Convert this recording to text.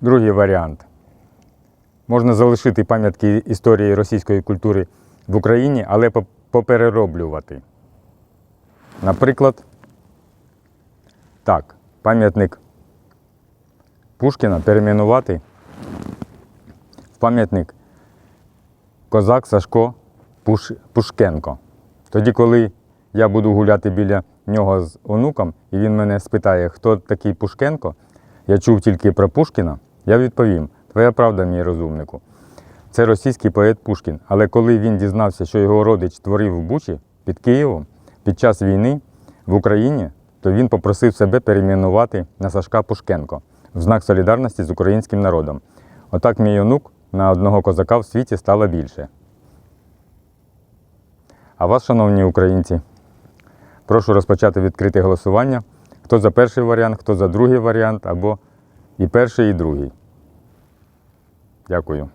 Другий варіант. Можна залишити пам'ятки історії російської культури в Україні, але поп- поперероблювати. Наприклад, так, пам'ятник Пушкіна перейменувати в пам'ятник Козак Сашко Пуш... Пушкенко. Тоді, коли я буду гуляти біля нього з онуком, і він мене спитає, хто такий Пушкенко, я чув тільки про Пушкіна, я відповім: Твоя правда, мій розумнику. Це російський поет Пушкін. Але коли він дізнався, що його родич творив в Бучі під Києвом під час війни в Україні, то він попросив себе перейменувати на Сашка Пушкенко в знак солідарності з українським народом. Отак мій онук на одного козака в світі стало більше. А вас, шановні українці, прошу розпочати відкрите голосування. Хто за перший варіант, хто за другий варіант, або і перший, і другий. Дякую.